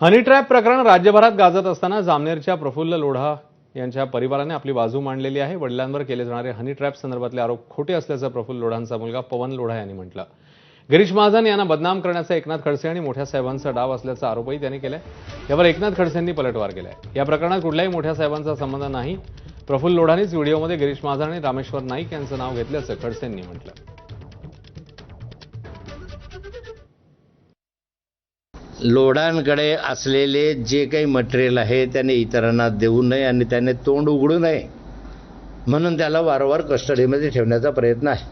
Honey trap प्रकरण राज्यभरात गाजत असताना जामनेरच्या प्रफुल्ल लोढा यांच्या परिवाराने आपली बाजू मांडलेली आहे. वडिलांवर केले जाणारे हनी ट्रॅप संदर्भातले आरोप खोटे असल्याचं प्रफुल्ल लोढांचा मुलगा पवन लोढा यांनी म्हटलं. गिरीश महाजन यांना बदनाम करण्याचा एकनाथ खडसे आणि मोठ्या साहेबांचा डाव असल्याचा आरोपही त्यांनी केलाय. यावर एकनाथ खडसेंनी पलटवार केलाय. या प्रकरणात कुठल्याही मोठ्या साहेबांचा संबंध नाही. प्रफुल्ल लोढांनीच व्हिडिओमध्ये गिरीश महाजन आणि रामेश्वर नाईक यांचं नाव घेतल्याचं खडसेंनी म्हटलं. लोडांकडे असलेले जे काही मटेरियल आहे त्याने इतरांना देऊ नये आणि त्याने तोंड उघडू नये. म्हणून त्याला वारंवार कस्टडीमध्ये ठेवण्याचा प्रयत्न आहे.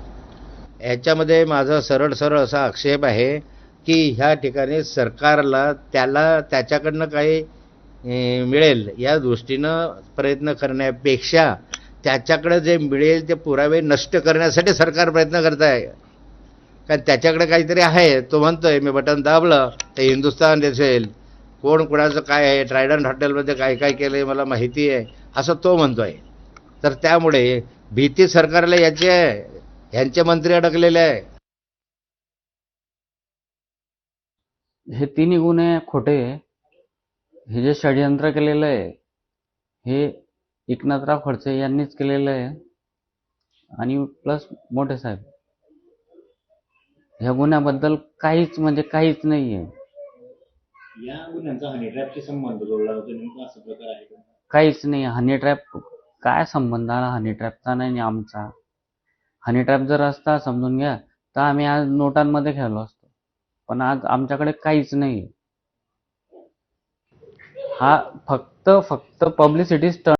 याच्यामध्ये माझा सरळ सरळ असा आक्षेप आहे की ह्या ठिकाणी सरकारला त्याला त्याच्याकडनं काही मिळेल या दृष्टीनं प्रयत्न करण्यापेक्षा त्याच्याकडं जे मिळेल ते पुरावे नष्ट करण्यासाठी सरकार प्रयत्न करत आहे. कारण त्याच्याकडे काहीतरी आहे. तो म्हणतोय मी बटन दाबलं तर हिंदुस्थान दिसेल. कोण कोणाचं काय आहे? ट्रायडंट हॉटेलमध्ये काय काय केलं मला माहिती आहे. असं तो म्हणतोय. तर त्यामुळे भीती सरकारला याची आहे. ह्यांचे मंत्री अडकलेले आहे. हे तिन्ही गुन्हे खोटे हे जे षडयंत्र केलेलं आहे हे एकनाथराव खडसे यांनीच केलेलं आहे. आणि प्लस मोठे साहेब. ह्या गुन्ह्याबद्दल काहीच म्हणजे काहीच नाही आहे या गुन्ह्यांचा हनी ट्रॅपशी संबंध जोडला जातो नेमका असा प्रकार आहे का? काहीच नाही. हनी ट्रॅप काय संबंध आला? हनी ट्रॅपचा नाही आमचा? हनी ट्रॅप जर असता समजून घ्या तर आम्ही आज नोटांमध्ये खेळलो असतो. पण आज आमच्याकडे काहीच नाही हा फक्त फक्त पब्लिसिटी स्टंट